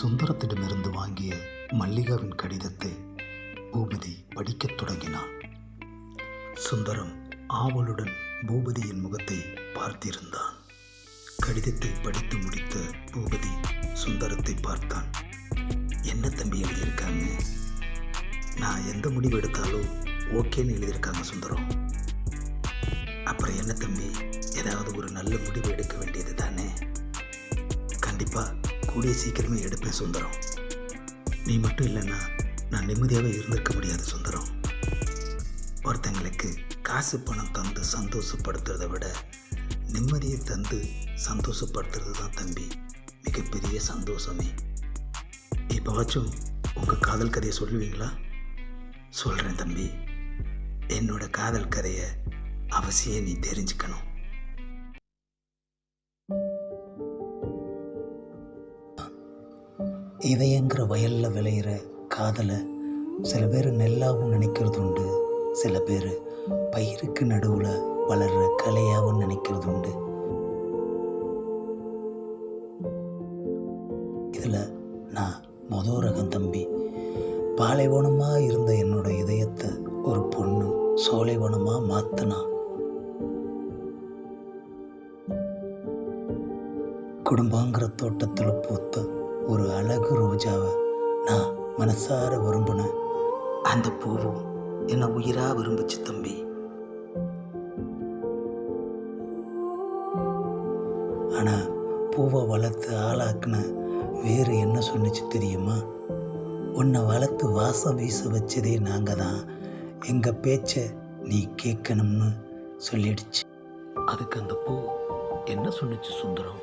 சுந்தரத்திடமிருந்து வாங்கிய மல்லிகாவின் கடிதத்தை பூபதி படிக்கத் தொடங்கினான் சுந்தரம் ஆவலுடன் பூபதியின் முகத்தை பார்த்திருந்தான். கடிதத்தை படித்து முடித்த பூபதி சுந்தரத்தை பார்த்தான். என்ன தம்பி எழுதியிருக்காங்க? நான் எந்த முடிவு எடுத்தாலும் ஓகேன்னு எழுதியிருக்காங்க சுந்தரம். அப்புறம் என்ன தம்பி? ஏதாவது ஒரு நல்ல முடிவு எடுக்க வேண்டியது தானே? கண்டிப்பாக கூடிய சீக்கிரமே எடுப்பேன் சுந்தரம். நீ மட்டும் இல்லைன்னா நான் நிம்மதியாகவே இருந்திருக்க முடியாது சுந்தரம். ஒருத்தங்களுக்கு காசு பணம் தந்து சந்தோஷப்படுத்துறதை விட நிம்மதியை தந்து சந்தோஷப்படுத்துறது தான் தம்பி மிகப்பெரிய சந்தோஷமே. இப்போவாச்சும் உங்கள் காதல் கதையை சொல்லுவீங்களா? சொல்கிறேன் தம்பி. என்னோட காதல் கதையை அவசியம் நீ தெரிஞ்சுக்கணும். இதயங்கிற வயலில் விளையிற காதலை சில பேர் நெல்லாகவும் நினைக்கிறது உண்டு சில பேர் பயிருக்கு நடுவில் வளர்கிற கலையாகவும் நினைக்கிறது உண்டு இதில் நான் மொதல் ரகம் தம்பி பாலைவனமாக இருந்த என்னோட இதயத்தை ஒரு பொண்ணு சோலைவனமாக மாற்றினா குடும்பங்கிற தோட்டத்தில் பூத்த ஒரு அழகு ரோஜாவை நான் மனசார விரும்பினேன் அந்த பூவும் என்னை உயிராக விரும்பிச்சு தம்பி. ஆனால் பூவை வளர்த்து ஆளாக்குன வேறு என்ன சொன்னிச்சு தெரியுமா? உன்னை வளர்த்து வாசம் வீச வச்சதே நாங்கள் தான். எங்கள் பேச்சை நீ கேட்கணும்னு சொல்லிடுச்சு. அதுக்கு அந்த பூ என்ன சொன்னிச்சு சுந்தரம்?